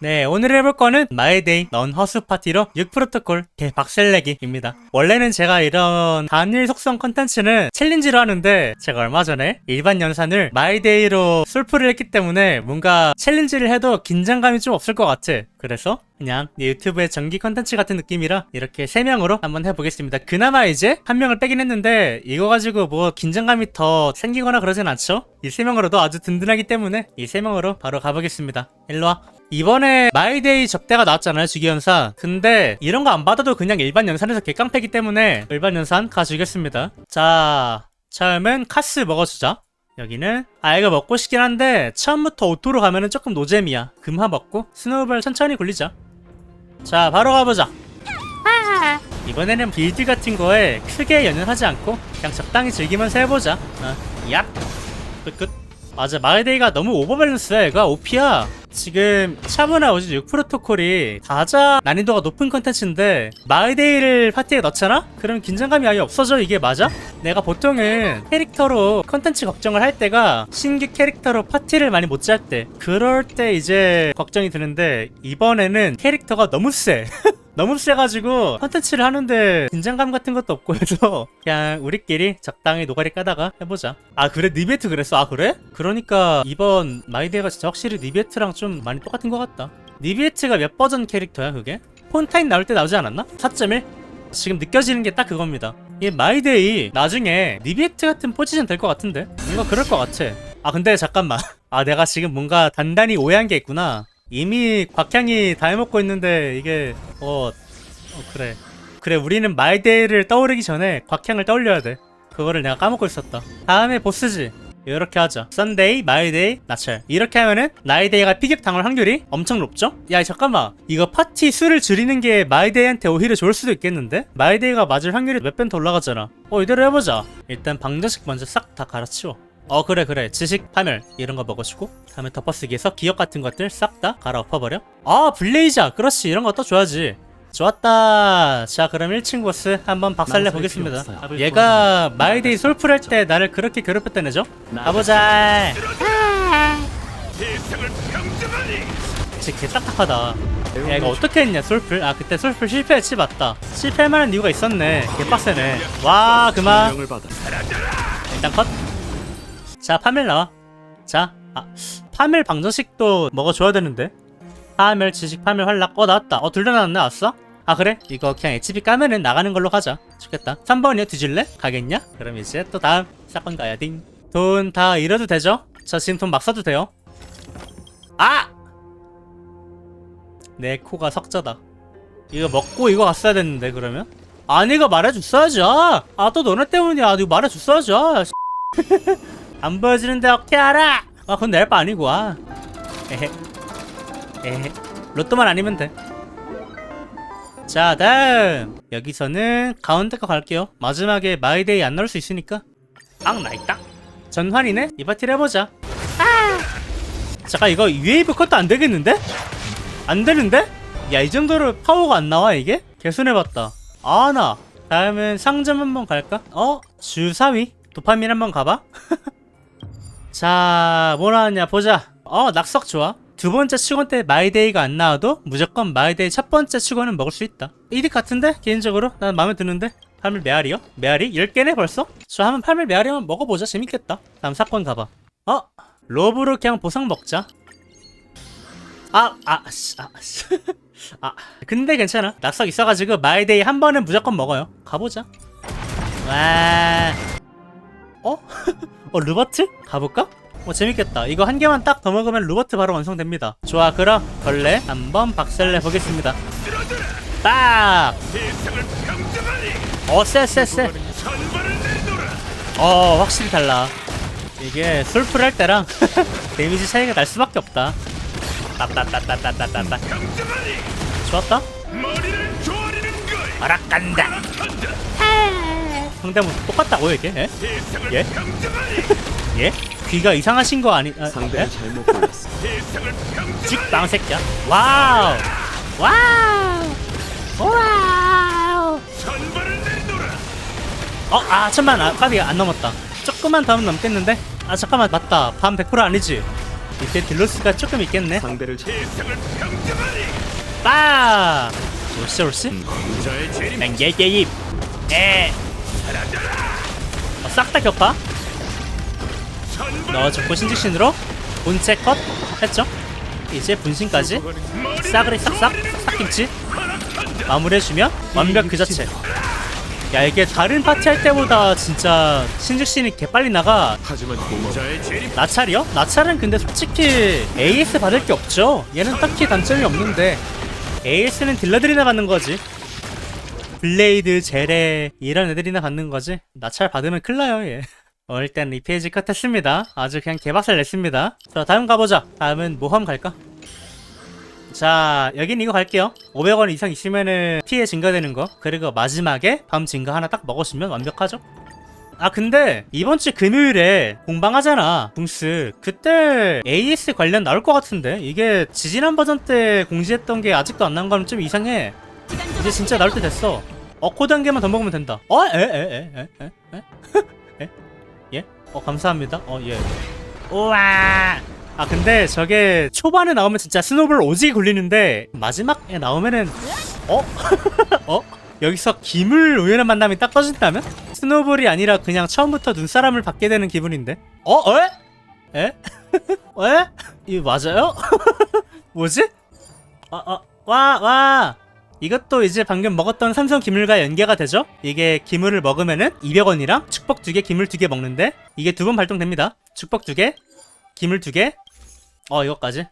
네, 오늘 해볼 거는 마이데이 넌 허수 파티로 6 프로토콜 개 박셀내기입니다. 원래는 제가 이런 단일 속성 컨텐츠는 챌린지로 하는데 제가 얼마 전에 일반 연산을 마이데이로 솔프를 했기 때문에 뭔가 챌린지를 해도 긴장감이 좀 없을 것 같아. 그래서 그냥 유튜브의 정기 컨텐츠 같은 느낌이라 이렇게 3명으로 한번 해보겠습니다. 그나마 이제 한 명을 빼긴 했는데 이거 가지고 뭐 긴장감이 더 생기거나 그러진 않죠? 이 3명으로도 아주 든든하기 때문에 이 3명으로 바로 가보겠습니다. 일로와. 이번에 마이데이 접대가 나왔잖아요 주기연산 근데 이런 거 안 받아도 그냥 일반 연산에서 개깡패기 때문에 일반 연산 가주겠습니다. 자 처음은 카스 먹어주자. 여기는 아 이거 먹고 싶긴 한데 처음부터 오토로 가면은 조금 노잼이야. 금화 먹고 스노우볼 천천히 굴리자. 자 바로 가보자. 이번에는 빌드 같은 거에 크게 연연하지 않고 그냥 적당히 즐기면서 해보자. 어, 야 끝끝. 맞아 마이데이가 너무 오버밸런스야 얘가. OP야 지금 샤브나 오지 6 프로토콜이 가장 난이도가 높은 컨텐츠인데 마이데이를 파티에 넣잖아? 그럼 긴장감이 아예 없어져 이게 맞아? 내가 보통은 캐릭터로 컨텐츠 걱정을 할 때가 신규 캐릭터로 파티를 많이 못 짤 때 그럴 때 이제 걱정이 드는데 이번에는 캐릭터가 너무 세 너무 세가지고 컨텐츠를 하는데 긴장감 같은 것도 없고 해서 그냥 우리끼리 적당히 노가리 까다가 해보자 아 그래 니베트 그랬어 아 그래? 그러니까 이번 마이데가 진짜 확실히 니베트랑 좀 많이 똑같은 것 같다 니베트가 몇 버전 캐릭터야 그게? 폰타인 나올 때 나오지 않았나? 4.1? 지금 느껴지는 게 딱 그겁니다 이 마이데이 나중에 니베트 같은 포지션 될 것 같은데? 뭔가 그럴 것 같아 아 근데 잠깐만 아 내가 지금 뭔가 단단히 오해한 게 있구나 이미 곽향이 다 해먹고 있는데 이게 어, 어 그래. 그래 우리는 마이데이를 떠오르기 전에 곽향을 떠올려야 돼. 그거를 내가 까먹고 있었다. 다음에 보스지. 이렇게 하자. 썬데이, 마이데이, 나철 이렇게 하면은 나이데이가 피격 당할 확률이 엄청 높죠? 야 잠깐만. 이거 파티 수를 줄이는 게 마이데이한테 오히려 좋을 수도 있겠는데? 마이데이가 맞을 확률이 몇 배 더 올라가잖아. 어 이대로 해보자. 일단 방정식 먼저 싹 다 갈아치워 어 그래 그래. 지식 파멸 이런 거 먹어주고 다음에 덮어쓰기에서 기억 같은 것들 싹 다 갈아 엎어버려. 아 블레이자 그렇지. 이런 것도 줘야지. 좋았다. 자 그럼 1층 보스 한번 박살내 보겠습니다. 얘가 마이데이 솔플 할 때 나를 그렇게 괴롭혔던 애죠? 가보자. 진짜 개 딱딱하다. 야 이거 어떻게 했냐 솔플 아 그때 솔플 실패했지 맞다. 실패할 만한 이유가 있었네. 개빡세네. 와 그만. 일단 컷. 자, 파멸 나와. 자, 아, 파멸 방정식도 먹어줘야 되는데. 파멸, 지식, 파멸, 활락. 어, 나왔다. 어, 둘 다 나왔네, 나왔어? 아, 그래? 이거 그냥 HP 까면은 나가는 걸로 가자. 좋겠다. 3번이요? 뒤질래? 가겠냐? 그럼 이제 또 다음. 사건 가야 딩. 돈 다 잃어도 되죠? 저 지금 돈 막 써도 돼요? 아! 내 코가 석자다. 이거 먹고 이거 갔어야 됐는데, 그러면? 아니, 이거 말해줬어야지. 아, 또 너네 때문이야. 이거 말해줬어야지. 아, 안 보여주는데 어떻게 알아? 아 그건 내할바 아니고 아 에헤 에헤 로또만 아니면 돼자 다음 여기서는 가운데 거 갈게요 마지막에 마이데이 안 나올 수 있으니까 앙 나있다 전환이네 이 파티를 해보자 아 잠깐 이거 웨이브 컷도 안 되겠는데? 안 되는데? 야 이 정도로 파워가 안 나와 이게? 개순해봤다 아나 다음은 상점 한번 갈까? 어? 주사위? 도파민 한번 가봐 자, 뭐 나왔냐 보자. 어, 낙석 좋아. 두 번째 축원 때 마이데이가 안 나와도 무조건 마이데이 첫 번째 축원은 먹을 수 있다. 이득 같은데? 개인적으로? 난 마음에 드는데? 팔밀 메아리요? 메아리? 10개네 벌써? 저 한번 팔밀 메아리 한번 먹어보자. 재밌겠다. 다음 사건 가봐. 어? 로브로 그냥 보상 먹자. 아, 아, 씨, 아, 씨. 아, 근데 괜찮아. 낙석 있어가지고 마이데이 한 번은 무조건 먹어요. 가보자. 와. 어? 어 루버트? 가볼까? 어 재밌겠다. 이거 한 개만 딱 더 먹으면 루버트 바로 완성됩니다. 좋아 그럼 벌레 한번 박살내 보겠습니다. 딱! 어 쎄쎄쎄. 어 확실히 달라. 이게 솔플 할 때랑 데미지 차이가 날 수밖에 없다. 따따따따따따따 좋았다. 아락 간다 간다 상대모 똑같다고 이게? 예? 예? 예? 귀가 이상하신 거 아니... 아, 상대를 예? 잘못 골랐어. 찍빵 새끼야 와우 와우 와우 어, 아, 천만, 아, 까비 안 넘었다. 조금만 더 하면 넘겠는데? 아, 잠깐만, 맞다. 밤 100% 아니지? 밑에 딜로스가 조금 있겠네 상대를 평정하리 빠 옳시 옳시 맹개개입 에 어, 싹다 격파? 넣어줬고 신직신으로? 본체 컷? 했죠? 이제 분신까지? 싸그리 싹싹 싹김치? 마무리해주면 완벽 그 자체. 야 이게 다른 파티 할 때보다 진짜 신직신이 개빨리 나가. 하지만 고마워. 나찰이요? 나찰은 근데 솔직히 AS 받을 게 없죠. 얘는 딱히 단점이 없는데 AS는 딜러들이나 받는 거지 블레이드, 제레 이런 애들이나 받는 거지? 나찰 받으면 큰일 나요 얘. 어, 일단 이 페이지 컷했습니다. 아주 그냥 개박살 냈습니다. 자 다음 가보자. 다음은 모험 갈까? 자 여긴 이거 갈게요. 500원 이상 있으면은 피해 증가되는 거. 그리고 마지막에 밤 증가 하나 딱 먹어주면 완벽하죠? 아 근데 이번 주 금요일에 공방하잖아 붕스. 그때 AS 관련 나올 것 같은데? 이게 지지난 버전 때 공지했던 게 아직도 안 나온 거는 좀 이상해 이제 진짜 나올 때 됐어 어 코드 한 개만 더 먹으면 된다 어? 에? 에? 에? 에? 에? 에? 에? 예? 어 감사합니다 어예 우와 아 근데 저게 초반에 나오면 진짜 스노볼 오지게 굴리는데 마지막에 나오면은 어? 어? 여기서 기물 우연한 만남이 딱 떠진다면? 스노볼이 아니라 그냥 처음부터 눈사람을 받게 되는 기분인데 어? 에? 에? 에? 이거 맞아요? 뭐지? 아, 아, 와, 와. 이것도 이제 방금 먹었던 삼성 기물과 연계가 되죠? 이게 기물을 먹으면은 200원이랑 축복 두 개, 기물 두개 먹는데 이게 두 번 발동됩니다. 축복 두 개, 기물 두 개. 어, 이거까지.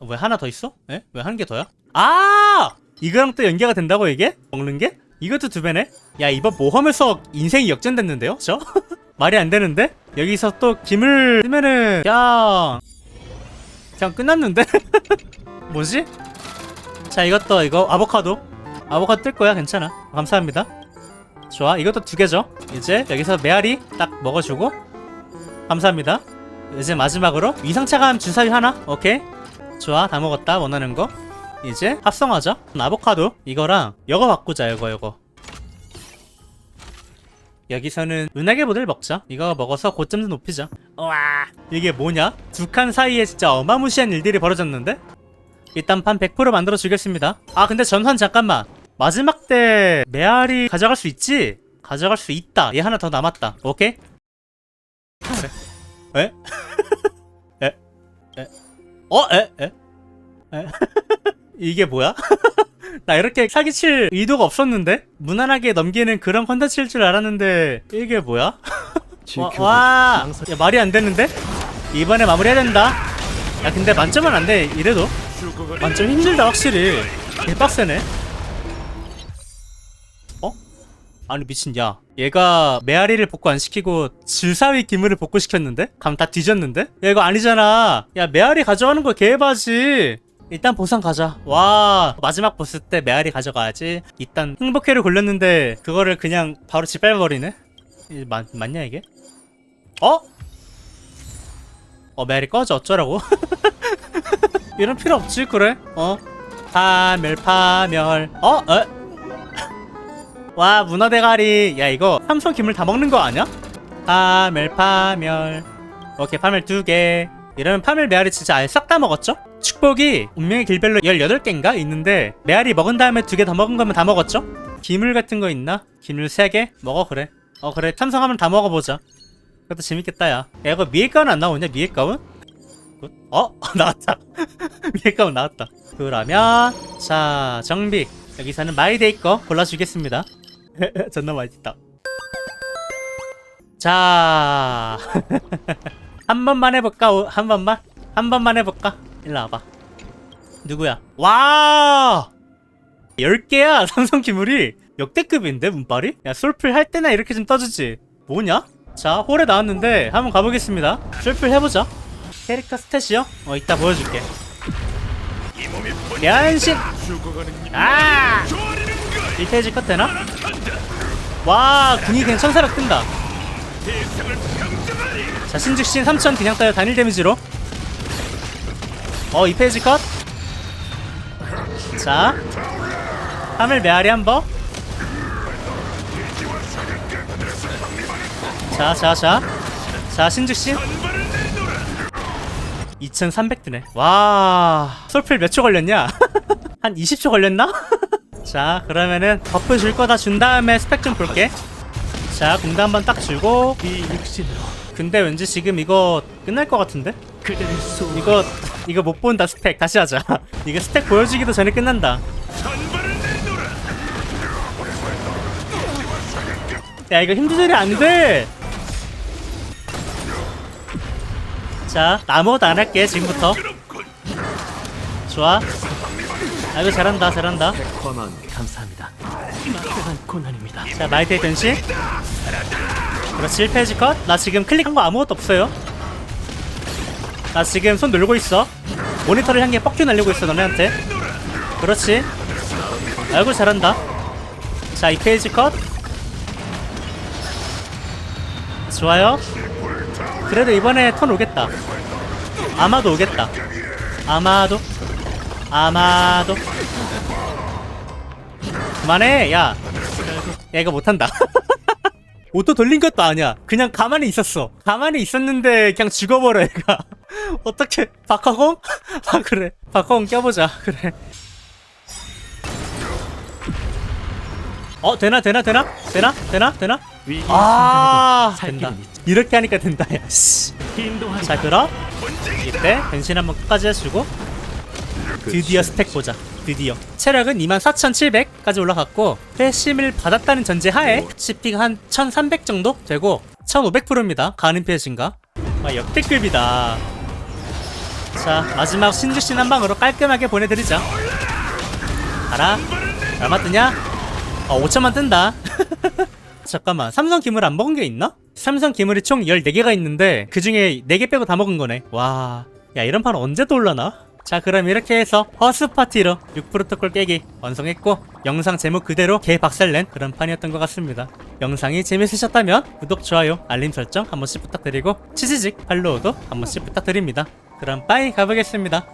어, 왜 하나 더 있어? 에? 왜 한 개 더야? 아! 이거랑 또 연계가 된다고 이게? 먹는 게? 이것도 두 배네? 야, 이번 모험에서 인생이 역전됐는데요? 저? 말이 안 되는데? 여기서 또 기물 쓰면은 그냥 그냥 끝났는데? 뭐지? 자 이것도 이거 아보카도. 아보카도 뜰 거야. 괜찮아. 감사합니다. 좋아. 이것도 두 개죠. 이제 여기서 메아리 딱 먹어주고. 감사합니다. 이제 마지막으로 위상차감 주사위 하나? 오케이. 좋아. 다 먹었다. 원하는 거. 이제 합성하자 아보카도. 이거랑 이거 바꾸자. 이거 이거. 여기서는 은하계 모델 먹자. 이거 먹어서 고점도 높이자. 와. 이게 뭐냐? 두 칸 사이에 진짜 어마무시한 일들이 벌어졌는데 일단 판 100% 만들어 주겠습니다 아 근데 전환 잠깐만 마지막 때 메아리 가져갈 수 있지? 가져갈 수 있다 얘 하나 더 남았다 오케이? 그래 에? 에? 에? 어? 에? 에? 에? 이게 뭐야? 나 이렇게 사기칠 의도가 없었는데? 무난하게 넘기는 그런 컨텐츠일 줄 알았는데 이게 뭐야? 와, 와 야, 말이 안 되는데? 이번에 마무리해야 된다 야 근데 만점은 안돼 이래도 만점 힘들다 확실히 개빡세네 어? 아니 미친 야 얘가 메아리를 복구 안 시키고 질사위 기물을 복구 시켰는데? 감 다 뒤졌는데? 야 이거 아니잖아 야 메아리 가져가는 거 개바지 일단 보상 가자 와 마지막 보스 때 메아리 가져가야지 일단 행복회를 골렸는데 그거를 그냥 바로 짓밟아버리네 맞, 맞냐 이게? 어? 어 메아리 꺼져 어쩌라고 이런 필요 없지 그래 어 파멸 파멸 어? 에? 와 문어 대가리 야 이거 삼성 기물 다 먹는 거 아니야? 파멸 파멸 오케이 파멸 두개 이러면 파멸 메아리 진짜 아예 싹 다 먹었죠? 축복이 운명의 길별로 18개인가 있는데 메아리 먹은 다음에 두 개 더 먹은 거면 다 먹었죠? 기물 같은 거 있나? 기물 3개? 먹어 그래 어 그래 탐성하면 다 먹어보자 그것도 재밌겠다 야, 야 이거 미의 가운 안 나오냐 미의 가운? 굿. 어? 나왔다 가운 나왔다 그러면 자 정비 여기서는 마이데이 거 골라주겠습니다 존나 맛있다 자 한 번만 해볼까? 오- 한 번만? 한 번만 해볼까? 일로 와봐 누구야? 와 10개야 삼성 기물이 역대급인데 문빨이? 야 솔플 할 때나 이렇게 좀 떠주지 뭐냐? 자 홀에 나왔는데 한번 가보겠습니다 솔플 해보자 캐릭터 스탯이요? 어 이따 보여줄게. 변신 아 조아리는 거이 1페이지 컷 되나? 와 궁이 그냥 천사력 뜬다. 자 신즉신 3000 그냥 따요 단일 데미지로. 어 2페이지 컷. 자, 하늘 메아리 한 번. 자, 자, 자. 자, 신즉신 2300 드네. 와 솔필 몇 초 걸렸냐? 한 20초 걸렸나? 자 그러면은 버프 줄 거 다 준 다음에 스펙 좀 볼게. 자 공도 한번 딱 주고. 근데 왠지 지금 이거 끝날 것 같은데? 이거 이거 못 본다 스펙. 다시 하자. 이거 스펙 보여주기도 전에 끝난다. 야 이거 힘 조절이 안돼 자 아무것도 안 할게 지금부터. 좋아. 아 이거 잘한다 잘한다. 감사합니다. 막대한 고난입니다. 자 마이테이 변신 그렇지 1페이지 컷 나 지금 클릭한 거 아무것도 없어요. 나 지금 손 놀고 있어. 모니터를 향해 뻑큐 날리고 있어 너네한테. 그렇지. 아이고 잘한다. 자 2페이지 컷 좋아요 그래도 이번에 턴 오겠다. 아마도 오겠다. 아마도. 아마도. 그만해 야. 야 이거 못한다. 오토 돌린 것도 아니야. 그냥 가만히 있었어. 가만히 있었는데 그냥 죽어버려 얘가. 어떻게 박화공? 아 그래. 박화공 껴보자. 그래. 어 되나 되나 되나? 되나? 되나? 되나 위기 아살 된다. 이렇게 하니까 된다 야씨. 인도하리. 자 그럼 이때 변신 한번 끝까지 해주고 드디어 스택 보자. 드디어. 체력은 24,700까지 올라갔고 회심을 받았다는 전제 하에 CP가 한 1,300 정도 되고 1,500%입니다. 가는 피해 증가? 와 역대급이다. 자 마지막 신주신 한 방으로 깔끔하게 보내드리자 가라. 얼마 뜨냐? 어 5천만 뜬다 잠깐만 삼성 기물 안 먹은 게 있나? 삼성 기물이 총 14개가 있는데 그 중에 4개 빼고 다 먹은 거네 와... 야 이런 판 언제 또 올라나? 자 그럼 이렇게 해서 허스 파티로 6프로토콜 깨기 완성했고 영상 제목 그대로 개 박살낸 그런 판이었던 것 같습니다 영상이 재밌으셨다면 구독, 좋아요, 알림 설정 한 번씩 부탁드리고 치즈직, 팔로우도 한 번씩 부탁드립니다 그럼 빠이 가보겠습니다